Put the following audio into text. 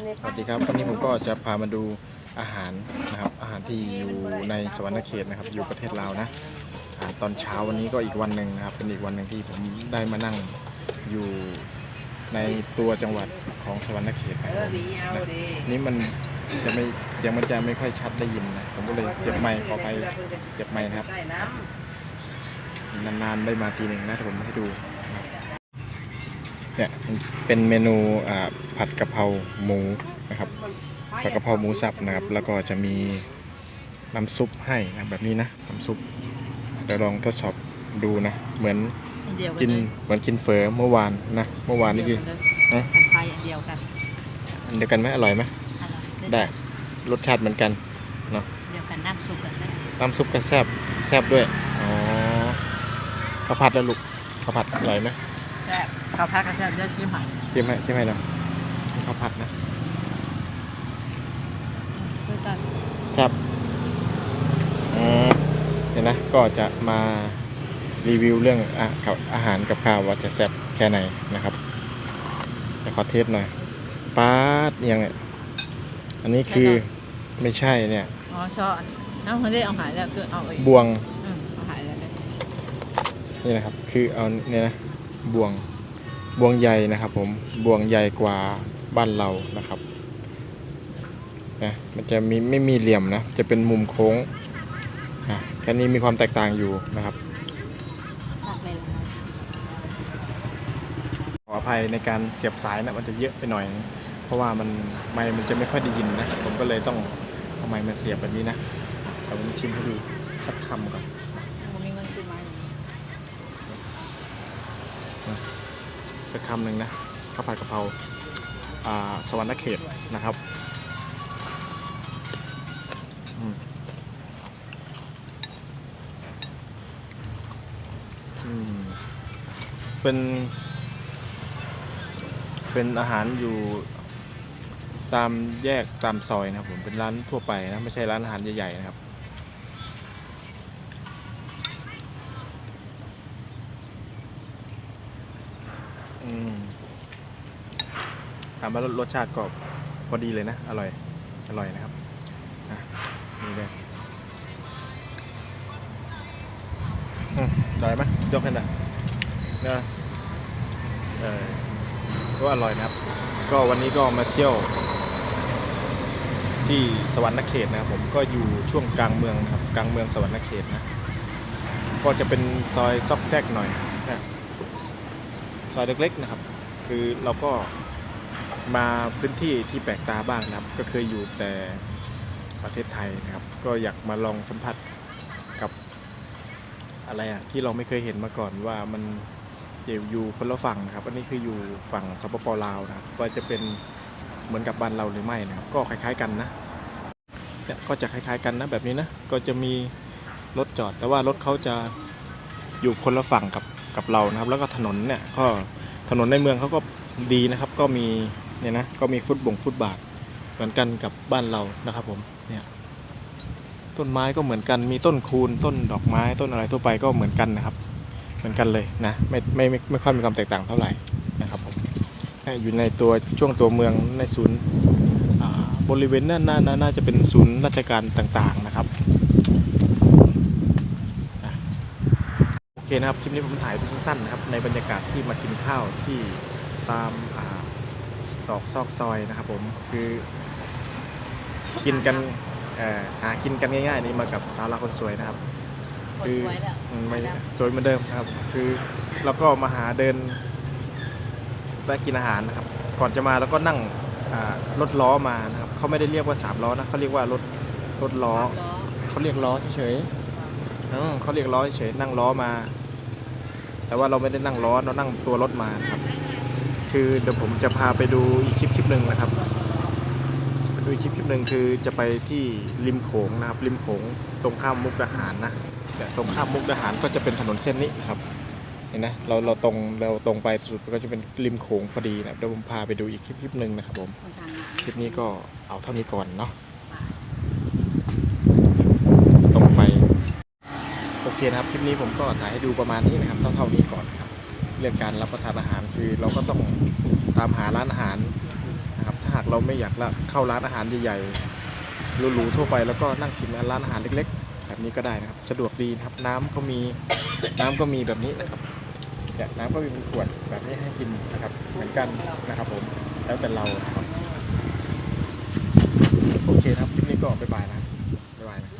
สวัสดีครับวันนี้ผมก็จะพามาดูอาหารนะครับอาหารที่อยู่ในสวรรณเขตนะครับอยู่ประเทศลาวนะอ่าตอนเช้าวันนี้ก็อีกวันหนึ่งนะครับเป็นอีกวันหนึ่งที่ผมได้มานั่งอยู่ในตัวจังหวัดของสวรรณเขตนะครับนะนี่มันจะไม่เสียงมันจะไม่ค่อยชัดได้ยินนะผมก็เลยเสียบไมค์ขอไปเสียบไมค์นะครับนานๆได้มาทีหนึ่งนะแต่ผมให้ดูนะครับ เนี่ยเป็นเมนูอ่าผัดกะเพราหมูนะครับผัดกะเพราหมูสับนะครับ แล้วก็จะมีน้ำซุปให้นะแบบนี้นะน้ำซุปเดี๋ยวลองทดสอบดูนะ เหมือนเดียวกักินเลยเหมือนกินเฟอเมื่อวานนะเมื่อวานนี่คือฮะผัดไทยอันเดียวกันอันเดียวกันไหมอร่อยไหมอร่อยได้รสชาติเหมือนกันเนาะเดียวกันน้ำซุปกับเส้นน้ำซุปก็แซบแซบด้วยอ๋อข้าวผัดแล้วลูกข้าวผัดอร่อยไหมแซ่บ ข้าวผัดกับแซ่บเลือดชิมหอยชิมให้ชิมให้หน่อยข้าวผัดนะคือตอนแซบอืมเดี๋ยวนะก็จะมารีวิวเรื่องอะกับอาหารกับข้าวว่าจะแซ่บแค่ไหนนะครับจะขอเทสหน่อยป๊าดเอียังเนี่ยอันนี้คือไม่ใช่เนี่ยอ๋อชอบน้ำมันได้เอาหายแล้วคือเอาเองบวงอืมเอาหายแล้วเลยนี่นะครับ คือเอาเนี่ยนะบวง บวงใหญ่นะครับผมบวงใหญ่กว่าบ้านเรานะครับนะมันจะมีไม่มีเหลี่ยมนะจะเป็นมุมโค้งอะแค่นี้มีความแตกต่างอยู่นะครับขออภัยในการเสียบสายนะมันจะเยอะไปหน่อย เพราะว่ามันไมค์มันจะไม่ค่อยได้ยินนะผมก็เลยต้องเอาไมค์มาเสียบแบบนี้นะเดี๋ยวผมชิมให้ดูสักคำก่อน ผมมีเงินซื้อมาอย่างนี้ สักคำหนึ่งนะข้าวผัดกะเพราสวรรณเขตนะครับเป็น เป็นอาหารอยู่ตามแยกตามซอยนะครับผมเป็นร้านทั่วไปนะ ไม่ใช่ร้านอาหารใหญ่ๆนะครับ อืม ถามว่ารสชาติก็พอดีเลยนะ อร่อย อร่อยนะครับนี่เลยอืมอร่อยไหมยกให้หน่อยเนะเออก็อร่อยนะครับ ก็วันนี้ก็มาเที่ยว ที่สวรรณเขตนะครับผมก็อยู่ช่วงกลางเมืองนะครับกลางเมืองสวรรณเขตนะ ก็จะเป็นซอยซอกแซกหน่อยนะซอยเล็กๆนะครับ คือเราก็ มาพื้นที่ที่แปลกตาบ้างนะครับ ก็เคยอยู่แต่ประเทศไทยนะครับ ก็อยากมาลองสัมผัสกับอะไรอะที่เราไม่เคยเห็นมาก่อนว่ามันจะอยู่คนละฝั่งนะครับ อันนี้คืออยู่ฝั่งสปปลาวนะครับว่าจะเป็นเหมือนกับบ้านเราหรือไม่นะครับ ก็คล้าย ๆกันนะเนี่ยก็จะคล้าย ๆกันนะแบบนี้นะ ก็จะมีรถจอด แต่ว่ารถเขาจะอยู่คนละฝั่งกับกับเรานะครับ แล้วก็ถนนเนี่ยก็ถนนในเมืองเขาก็ ดีนะครับ ก็มีเนี่ยนะก็มีฟุตบงฟุตบาทเหมือนกันกับบ้านเรานะครับผมเนี่ยต้นไม้ก็เหมือนกันมีต้นคูณต้นดอกไม้ต้นอะไรทั่วไปก็เหมือนกันนะครับ เหมือนกันเลยนะไม่ไม่ไม่ไม่ค่อยมีความแตกต่างเท่าไหร่นะครับผมอยู่ในตัวช่วงตัวเมืองในศูนย์บริเวณนั้นน่าน่าน่าจะเป็นศูนย์ราชการต่างๆนะครับโอเคนะครับคลิปนี้ผมถ่ายเป็นสั้นๆนะครับในบรรยากาศที่มากินข้าวที่ ตามอ่าตอกซอกซอยนะครับผมคือ กินกันเอ่อหากินกันง่ายๆนี่มากับสาวลาวคนสวยนะครับคนคือสวยแล้วอืมไม่สวยเหมือนเดิมนะครับ คือเราก็มาหาเดินแวะกินอาหารนะครับ ก่อนจะมาแล้วก็นั่งอ่ารถล้อมานะครับเขาไม่ได้เรียกว่าสามล้อนะเขาเรียกว่ารถรถล้อล้อเขาเรียกล้อเฉยๆอืมเขาเรียกล้อเฉยๆนั่งล้อมา แต่ว่าเราไม่ได้นั่งล้อเรานั่งตัวรถมานะครับ คือเดี๋ยวผมจะพาไปดูอีกคลิปคลิปหนึ่งนะครับไปดูคลิปคลิปหนึ่งคือจะไปที่ริมโขงนะครับ ริมโขงตรงข้ามมุกดาหารนะเนี่ตรงข้ามมุกดาหารก็จะเป็นถนนเส้นนี้ครับเห็นไหมเราเราตรงเราตรงไปสุดก็จะเป็นริมโขงพอดีนะเดี๋ยวผมพาไปดูอีกคลิปคลิปหนึ่งนะครับผมคลิปนี้ก็เอาเท่านี้ก่อนเนาะตรงไปโอเคนะครับคลิปนี้ผมก็ถ่ายให้ดูประมาณนี้นะครับเท่าๆนี้ก่อนครับ เรื่องการรับประทานอาหารคือเราก็ต้องตามหาร้านอาหารนะครับหาหากเราไม่อยากละเข้าร้านอาหารใหญ่ๆหรูๆทั่วไปแล้วก็นั่งกินร้านอาหารเล็กๆแบบนี้ก็ได้นะครับ สะดวกดีนะครับน้ำก็มีน้ำก็มีแบบนี้นะครับเนี่ยน้ำก็มีเป็นขวดแบบนี้ให้กินนะครับเหมือนกันนะครับผมแล้วแต่เรานะครับโอเคครับคลิปนี้ก็บ๊ายบายนะครับ